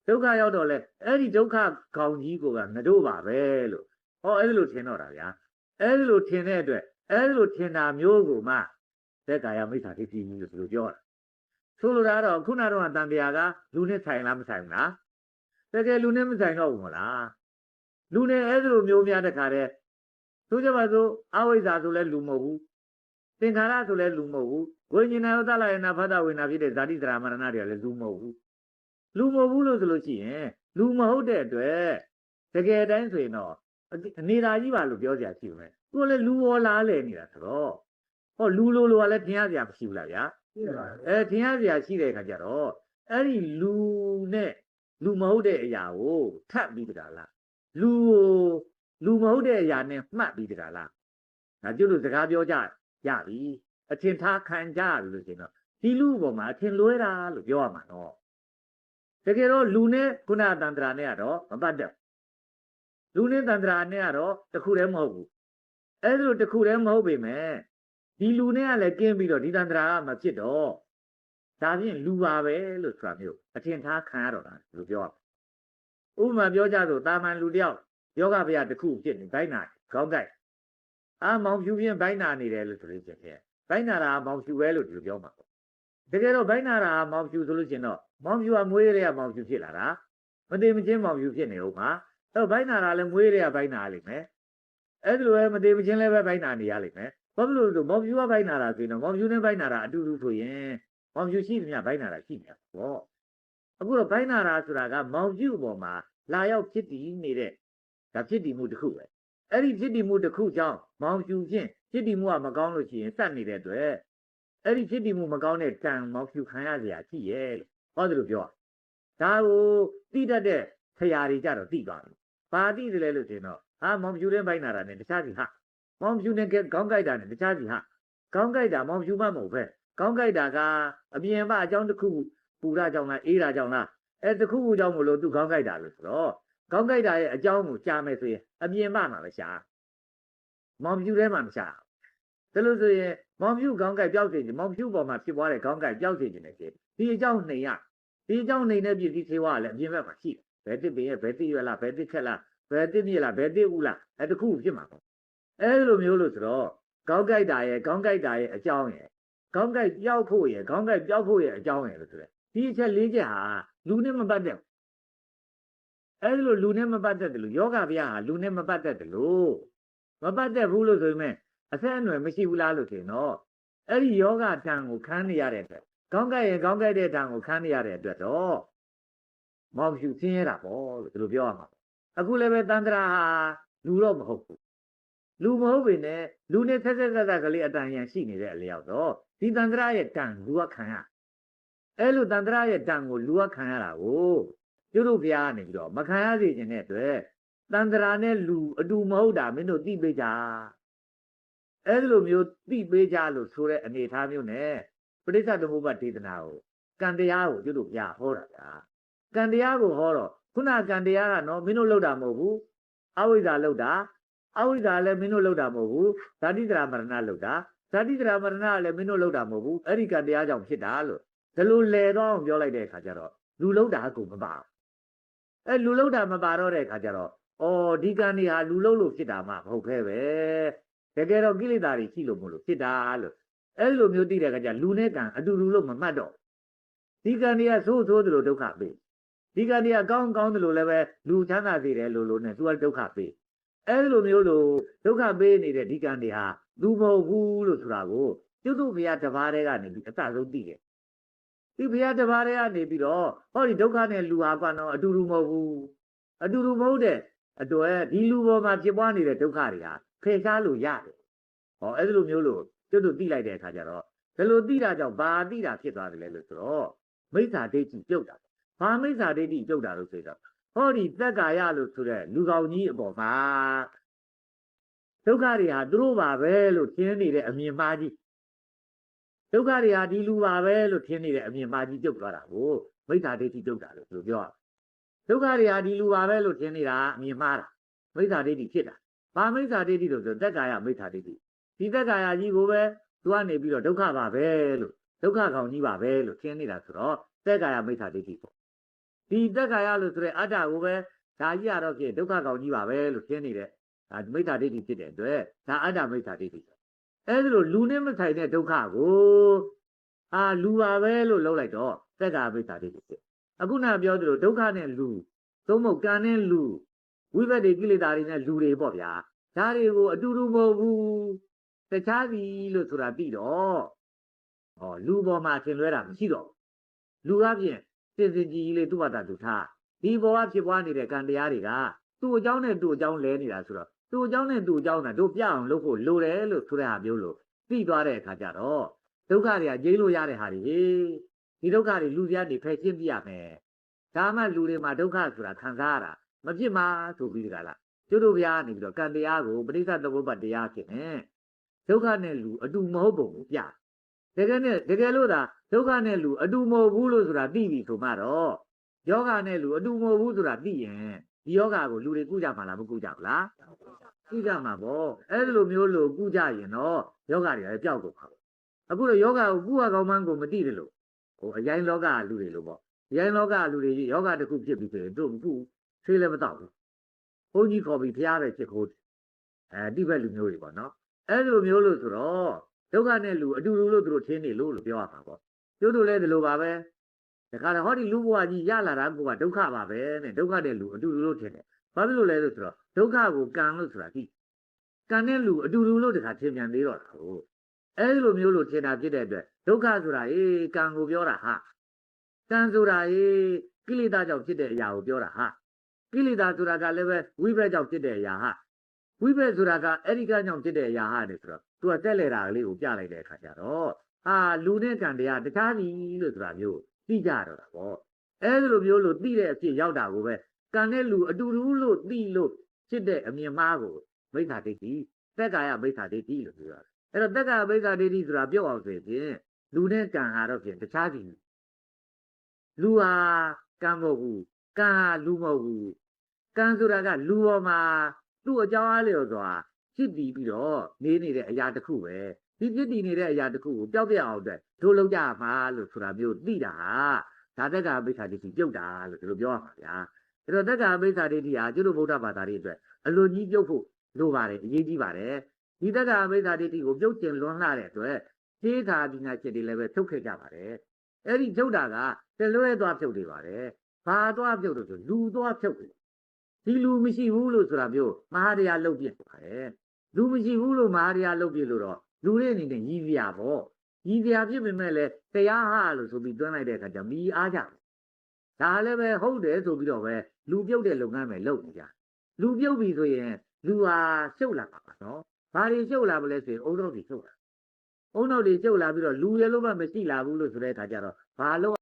ဒုက္ခရောက်တော့လေအဲ့ဒီဒုက္ခခေါင်းကြီးကိုကငတို့ပါပဲလို့ဟောအဲ့ဒီလိုထင်တော့တာဗျာအဲ့ဒီလိုထင်တဲ့အတွက်အဲ့ဒီလိုထင်တာမျိုးကိုမှသက်ကာယမိစ္ဆာဒိဋ္ဌိလို့ဒီလိုပြောတာဆိုလိုတာကတော့ခုနကတော့တန်တရားကလူနဲ့ဆိုင်လားမဆိုင်ဘူးလားတကယ်လူနဲ့မဆိုင်တော့ဘူးမလားလူနဲ့အဲ့ဒီလိုမျိုးများတဲ့ခါတဲ့ဆိုကြပါစို့အဝိဇ္ဇာဆိုလဲလူမဟုတ်ဘူးသင်္ခါရဆိုလဲလူမဟုတ်ဘူး ဝိညာဉ်နဲ့ဥဒ္ဒလယနာဖတ်တဝေနာဖြစ်တဲ့ဇာတိတရာမရဏတွေကလည်းလူမဟုတ်ဘူးလူမဟုတ်ဘူးလို့ဆိုလို့ရှိရင်လူမဟုတ်တဲ့အတွက်တကယ်တိုင်းဆိုရင်တော့နေတာကြီးပါလို့ပြောစရာရှိမယ်သူကလည်းလူဝေါ်လားလေနေတာဆိုတော့ဟောလူလိုလိုကလည်းထင်ရစရာမရှိဘူးလားဗျာရှိပါရဲ့အဲထင်ရစရာရှိတဲ့အခါကျတော့အဲ့ဒီလူနဲ့လူမဟုတ်တဲ့အရာကိုထပ်ပြီးတကလားလူကိုလူမဟုတ်တဲ့အရာနဲ့မှတ်ပြီးတကလားဒါကျွတ်လို့စကားပြောကြရပြီ အထင်ထားခံကြရပြီလို့ရှိရင်တော့ဒီလူပေါ်မှာအထင်လွဲတာလို့ပြောရမှာတော့တကယ်တော့လူနဲ့ခုနတန္တရာနဲ့ကတော့မပတ်သက်ဘူးလူနဲ့တန္တရာနဲ့ကတော့တစ်ခုတည်းမဟုတ်ဘူးအဲ့ဒါလိုတစ်ခုတည်းမဟုတ်ပေမဲ့ဒီလူနဲ့ကလည်းကင်းပြီးတော့ဒီတန္တရာကမဖြစ်တော့ဒါဖြင့်လူပါပဲလို့ဆိုတာမျိုးအထင်ထားခံရတော့တာလို့ပြောရမယ်ဥပမာပြောကြဆိုတာမန်လူတယောက်ယောဂဗျာတစ်ခုဖြစ်နေဘိုင်းနာခေါင်းကိုက်အာမောင်ဖြူဖြင့်ဘိုင်းနာနေတယ်လို့ဆိုလို့ဖြစ်ဖြစ် ဘိုင်းနာတာကမောင်ဖြူပဲလို့ဒီလိုပြောမှာပေါ့တကယ်တော့ဘိုင်းနာတာမောင်ဖြူဆိုလို့ရှိရင်တော့မောင်ဖြူကမွေးရဲကမောင်ဖြူဖြစ်လာတာမသေးမချင်းမောင်ဖြူဖြစ်နေဦးမှာအဲ့တော့ဘိုင်းနာတာလည်းမွေးရဲကဘိုင်းနာရလိမ့်မယ်အဲ့ဒါလိုပဲမသေးမချင်းလည်းပဲဘိုင်းနာနေရလိမ့်မယ်ဘာဖြစ်လို့လဲဆိုမောင်ဖြူကဘိုင်းနာတာဆိုရင်တော့မောင်ဖြူနဲ့ဘိုင်းနာတာအတူတူဆိုရင်မောင်ဖြူရှိသမျှဘိုင်းနာတာရှိနေတာပေါ့အခုတော့ဘိုင်းနာတာဆိုတာကမောင်ဖြူပေါ်မှာလာရောက်ဖြစ်တည်နေတဲ့ဒါဖြစ်တည်မှုတစ်ခုပဲ အဲ့ဒီဖြစ်တည်မှုတစ်ခုကြောင့်မောင်ဖြူဖြင့်ဖြစ်တည်မှုကမကောင်းလို့ရှိရင်စက်နေတဲ့အတွက်အဲ့ဒီဖြစ်တည်မှုမကောင်းတဲ့ကံမောင်ဖြူခံရစရာရှိရဲ့လို့ဟောတယ်လို့ပြောတာဒါကိုတိတတ်တဲ့ဆရာတွေကြတော့တိသွားတယ်ဘာတိတယ်လဲလို့ဆိုရင်တော့ဟာမောင်ဖြူတဲ့ဘိုင်းနာတာနဲ့တခြားစီဟာမောင်ဖြူနဲ့ကဲခေါင်းကိုက်တာနဲ့တခြားစီဟာခေါင်းကိုက်တာမောင်ဖြူမှမဟုတ်ပဲခေါင်းကိုက်တာကအပြင်ဘအကြောင်းတစ်ခုပူရကြောင့်လားအေးတာကြောင့်လားအဲတစ်ခုခုကြောင့်မလို့သူခေါင်းကိုက်တာလို့ဆိုတော့ ခေါင်းကိုက်တာရဲ့အကြောင်းကိုကြားမယ်ဆိုရင်အပြင်ဘမှာပဲရှာမောင်ဖြူထဲမှာမရှာဘူးဒါလို့ဆိုရင်မောင်ဖြူခေါင်းကိုက်ပျောက်စေခြင်းမောင်ဖြူပေါ်မှာဖြစ်ပွားတဲ့ခေါင်းကိုက်ပျောက်စေခြင်းနဲ့ရှင်ဒီအကြောင်းနှိမ်ရဒီအကြောင်းနှိမ်တဲ့ပြည်စည်းသေးဝါကလည်းအပြင်ဘက်မှာရှိတယ်ဘယ်တစ်ပင်ရဲ့ဘယ်တစ်ရွက်လားဘယ်တစ်ခက်လားဘယ်တစ်မြစ်လားဘယ်တစ်ဦးလားအဲတခုဖြစ်မှာပေါ့အဲလိုမျိုးလို့ဆိုတော့ခေါင်းကိုက်တာရဲ့ခေါင်းကိုက်တာရဲ့အကြောင်းရဲ့ခေါင်းကိုက်ပျောက်ဖို့ရဲ့ခေါင်းကိုက်ပျောက်ဖို့ရဲ့အကြောင်းရဲ့လို့ဆိုတယ်ဒီအချက်လေးချက်ဟာလူနဲ့မပတ်သ က်ဘူးအဲလိုလူနဲ့မပတ်သက်တယ်လို့ယောဂဗျာဟာလူနဲ့မပတ်သက်တယ်လို့မပတ်သက်ဘူးလို့ဆိုပေမဲ့အဆက်အနွယ်မရှိဘူးလားလို့ထင်တော့အဲ့ဒီယောဂတံကိုခန်းနေရတဲ့အတွက်ခေါင်းကိုက်ရင်ခေါင်းကိုက်တဲ့တံကိုခန်းနေရတဲ့အတွက်တော့မောင်ဖြူဆင်းရဲတာပေါ့လို့ဒီလိုပြောရမှာပေါ့အခုလည်းပဲတန္တရာဟာလူတော့မဟုတ်ဘူးလူမဟုတ်ပေနဲ့လူနဲ့ဆက်ဆက်ဆက်ဆက်ကလေးအတန်ရန်ရှိနေတဲ့အလျောက်တော့ဒီတန္တရာရဲ့တံလူကခံရအဲ့လိုတန္တရာရဲ့တံကိုလူကခံရတာကိုကျု ပ်တို့ဘုရားကနေပြီးတော့မခံရစေခြင်းတဲ့အတွက်တန္တရာနဲ့လူအတူမဟုတ်တာမင်းတို့သိပေးကြအဲ့ဒီလိုမျိုးသိပေးကြလို့ဆိုတဲ့အနေအထားမျိုးနဲ့ပရိစ္ဆသမုပ္ပါဒေသနာကိုကံတရားကိုကျွတ်လို့ပြဟောတာဗျာကံတရားကိုဟောတော့ခုနကံတရားကနော်မင်းတို့လောက်တာမဟုတ်ဘူးအဝိဇ္ဇာလောက်တာအဝိဇ္ဇာလည်းမင်းတို့လောက်တာမဟုတ်ဘူးဇာတိတရာမရဏလောက်တာဇာတိတရာမရဏလည်းမင်းတို့လောက်တာမဟုတ်ဘူးအဲ့ဒီကံတရားကြောင့်ဖြစ်တာလို့ဒီလိုလဲတော့အောင်ပြောလိုက်တဲ့အခါကျတော့လူလောက်တာကိုမပါဘူး အဲ့လူလောက်တာမပါတော့တဲ့အခါကျတော့အော်ဒီကံဒီဟာလူလောက်လို့ဖြစ်တာမှမဟုတ်ခဲပဲတကယ်တော့ကိလေသာတွေရှိလို့မလို့ဖြစ်တာလို့အဲ့လိုမျိုးသိတဲ့အခါကျလူနဲ့ကံအတူတူလို့မမှတ်တော့ဒီကံတွေကသိုးသိုးသလိုဒုက္ခပေးဒီကံတွေကကောင်းကောင်းသလိုလည်းပဲလူချမ်းသာစေတယ်လို့လို့နဲ့သူကဒုက္ခပေးအဲ့လိုမျိုးလို့ဒုက္ခပေးနေတဲ့ဒီကံတွေဟာလူမဟုတ်ဘူးလို့ဆိုတာကိုကျွတ်သူဘုရားတပါးတည်းကနေပြီးအစဆုံးသိတယ် ဒီဘုရားတပါးတည်းကနေပြီးတော့ဟောဒီဒုက္ခနဲ့လူဟာကတော့အတူတူမဟုတ်ဘူးအတူတူမဟုတ်တဲ့အတွက်ဒီလူပေါ်မှာဖြစ်ပွားနေတဲ့ဒုက္ခတွေဟာဖယ်ရှားလို့ရတယ်ဟောအဲ့ဒီလိုမျိုးလို့ကျွတ်တို့သိလိုက်တဲ့အခါကျတော့ဒီလိုသိတာကြောင့်ဘာသိတာဖြစ်သွားတယ်လဲလို့ဆိုတော့မိစ္ဆာဒိဋ္ဌိပြုတ်တာဘာမိစ္ဆာဒိဋ္ဌိပြုတ်တာလို့ဆိုတော့ဟောဒီသက်ကာယလို့ဆိုတဲ့လူကောင်ကြီးအပေါ်မှာဒုက္ခတွေဟာသူတို့ပါပဲလို့ထင်နေတဲ့အမြင်မှားကြီး ဒုက္ခတွေဟာဒီလူပါပဲလို့ထင်နေတဲ့အမြင်မှားကြီးပြုတ်သွားတာကိုမိစ္ဆာဒိဋ္ဌိပြုတ်တာလို့သူတို့ပြောရဒုက္ခတွေဟာဒီလူပါပဲလို့ထင်နေတာအမြင်မှားတာမိစ္ဆာဒိဋ္ဌိဖြစ်တာဘာမိစ္ဆာဒိဋ္ဌိလို့ဆိုတက်ကာယမိစ္ဆာဒိဋ္ဌိဒီတက်ကာယကြီးကိုပဲသူကနေပြီးတော့ဒုက္ခပါပဲလို့ဒုက္ခကောင်ကြီးပါပဲလို့ထင်နေတာဆိုတော့တက်ကာယမိစ္ဆာဒိဋ္ဌိပေါ့ဒီတက်ခါရလို့ဆိုတဲ့အတ္တကိုပဲဒါကြီးရတော့ဖြင့်ဒုက္ခကောင်ကြီးပါပဲလို့ရှင်းနေတဲ့ဒါမိစ္ဆာဒိဋ္ဌိဖြစ်တဲ့အတွက်ဒါအတ္တမိစ္ဆာဒိဋ္ဌိ အဲဒီလိုလူနဲ့မဆိုင်တဲ့ဒုက္ခကိုအာလူပါပဲလို့လောက်လိုက်တော့တက်ခါမိစ္ဆာဒိဋ္ဌိဖြစ်အခုနပြောသလိုဒုက္ခနဲ့လူသုံးမုတ်ကံနဲ့လူဝိဘတ်တွေကိလေသာတွေနဲ့လူတွေပေါ့ဗျာဒါတွေကိုအတူတူမဟုတ်ဘူးတခြားစီလို့ဆိုတာပြီးတော့ဟောလူပေါ်မှာဆင်လွဲတာမရှိတော့ဘူးလူအပြင်စင်စင်ကြီးကြီးလေးသူ့ဘာသာသူထားဒီဘောကဖြစ်ပွားနေတဲ့ကံတရားတွေကသူ့အကြောင်းနဲ့သူ့အကြောင်းလဲနေတာဆိုတော့ သူ့အကြောင်းနဲ့သူ့အကြောင်းကတို့ပြအောင်လုပ်ဖို့လိုတယ်လို့ဆိုတဲ့ဟာမျိုးလို့ပြီးသွားတဲ့အခါကျတော့ဒုက္ခတွေကကျိန်းလို့ရတဲ့ဟာတွေဟေးဒီဒုက္ခတွေလူစရာတွေဖယ်ရှင်းပြရမယ်ဒါမှလူတွေမှာဒုက္ခဆိုတာခံစားရတာမဖြစ်မှာဆိုပြီးဒီကလားကျွတ်တို့ဘုရားကနေပြီးတော့ကံတရားကိုပဋိစ္စသမုပ္ပါတရားဖြစ်နေဒုက္ခနဲ့လူအတူမဟုတ်ပုံကိုပြတကယ်နဲ့တကယ်လို့သာဒုက္ခနဲ့လူအတူမဟုတ်ဘူးလို့ဆိုတာသိပြီဆိုမှတော့ယောဂနဲ့လူအတူမဟုတ်ဘူးဆိုတာသိရင် ဒီယောဂကိုလူတွေကုကြမှာလားမကုကြဘူးလားကုကြမှာပေါ့အဲ့ဒီလိုမျိုးလို့ကုကြရင်တော့ယောဂတွေလည်းပျောက်ကုန်ပါဘူးအခုတော့ယောဂကိုကုရကောင်းမှန်းကိုမသိတယ်လို့ဟိုအရင်လောကလူတွေလို့ပေါ့အရင်လောကလူတွေယောဂတစ်ခုဖြစ်ပြီဆိုရင်တို့မကုဆေးလည်းမတော့ဘူးဘုန်းကြီးခေါ်ပြီးဖျားပဲဖြစ်ခိုးအဲတိဘက်လူမျိုးတွေပေါ့နော်အဲ့ဒီလိုမျိုးလို့ဆိုတော့ဒုက္ခနဲ့လူအတူတူလို့သူတို့ထင်းနေလို့လို့ပြောရမှာပေါ့ကျို့တို့လည်းဒီလိုပါပဲ ဒါကြတော့ဟောဒီလူဘဝကြီးရလာတာကဒုက္ခပါပဲနဲ့ဒုက္ခတဲ့လူအတူတူလို့ထင်တယ်ဘာဖြစ်လို့လဲလို့ဆိုတော့ဒုက္ခကိုကံလို့ဆိုတာကြည့်ကံနဲ့လူအတူတူလို့တခါထင်ပြန်သေးတော့တာဟုတ်အဲ့ဒီလိုမျိုးလို့ထင်တာဖြစ်တဲ့အတွက်ဒုက္ခဆိုတာအေးကံကိုပြောတာဟာကံဆိုတာအေးကိလေသာကြောင့်ဖြစ်တဲ့အရာကိုပြောတာဟာကိလေသာဆိုတာကလည်းပဲဝိဘက်ကြောင့်ဖြစ်တဲ့အရာဟာဝိဘက်ဆိုတာကအဲ့ဒီကကြောင့်ဖြစ်တဲ့အရာဟာနေဆိုတော့သူကတက်လေတာကလေးကိုပြလိုက်တဲ့အခါကျတော့ဟာလူနဲ့ကံတရားတခြားစီလို့ဆိုတာမျိုး သိကြတော့တာပေါ့အဲ့ဒီလိုမျိုးလို့သိတဲ့အဖြစ်ရောက်တာကိုပဲကံနဲ့လူအတူတူလို့သိလို့ဖြစ်တဲ့အမြင်မှားကိုမိစ္ဆာဒိဋ္ဌိသက်ကာယမိစ္ဆာဒိဋ္ဌိလို့ပြောရတယ်အဲ့တော့သက်ကာယမိစ္ဆာဒိဋ္ဌိဆိုတာပြောအောင်ဆိုရင်လူနဲ့ကံဟာတော့ဖြင့်တခြားစီလူဟာကံမဟုတ်ဘူးကံဟာလူမဟုတ်ဘူးကံဆိုတာကလူပေါ်မှာသူ့အကြောင်းအားလျော်စွာဖြစ်တည်ပြီးတော့နေနေတဲ့အရာတစ်ခုပဲ ဒီဖြစ်တည်နေတဲ့အရာတစ်ခုကိုပျောက်ပြအောင်အတွက်တို့လောက်ကြမှာလို့ဆိုတာမျိုးသိတာဟာဒါတက္ကမိစ္ဆာဒိဋ္ဌိပြုတ်တာလို့ဒီလိုပြောရမှာဗျာအဲ့တော့တက္ကမိစ္ဆာဒိဋ္ဌိဟာကျွတ်ဗုဒ္ဓဘာသာတွေအတွက်အလွန်ကြီးပြုတ်ဖို့လိုပါတယ်အရေးကြီးပါတယ်ဒီတက္ကမိစ္ဆာဒိဋ္ဌိကိုပြုတ်ကျင်လွန်လှတဲ့အတွက်သေသာပညာချက်တွေလည်းပဲဖြုတ်ခဲ့ကြပါတယ်အဲ့ဒီဖြုတ်တာကတလွဲသွားဖြုတ်နေပါတယ်ဘာသွားဖြုတ်လို့ဆိုလူသွားဖြုတ်တယ်ဒီလူမရှိဘူးလို့ဆိုတာမျိုးမဟာတရားလုပ်ပြပါတယ်လူမရှိဘူးလို့မဟာတရားလုပ်ပြလို့တော့ လူတွေအနေနဲ့ရည်ပြပေါ့ရည်ပြဖြစ်ပေမဲ့လည်းတရားဟာလို့ဆိုပြီးတွန်းလိုက်တဲ့အခါကျမီးအားကြဒါလည်းပဲဟုတ်တယ်ဆိုပြီးတော့ပဲလူပြုတ်တဲ့လုပ်ငန်းပဲလုပ်နေကြလူပြုတ်ပြီဆိုရင်လူဟာရှုပ်လာပါပါနော်ဘာတွေရှုပ်လာမလဲဆိုရင်အုံတော့တွေရှုပ်လာအုံတော့တွေရှုပ်လာပြီးတော့လူရလို့မှမရှိလာဘူးလို့ဆိုတဲ့အခါကျတော့ဘာလို့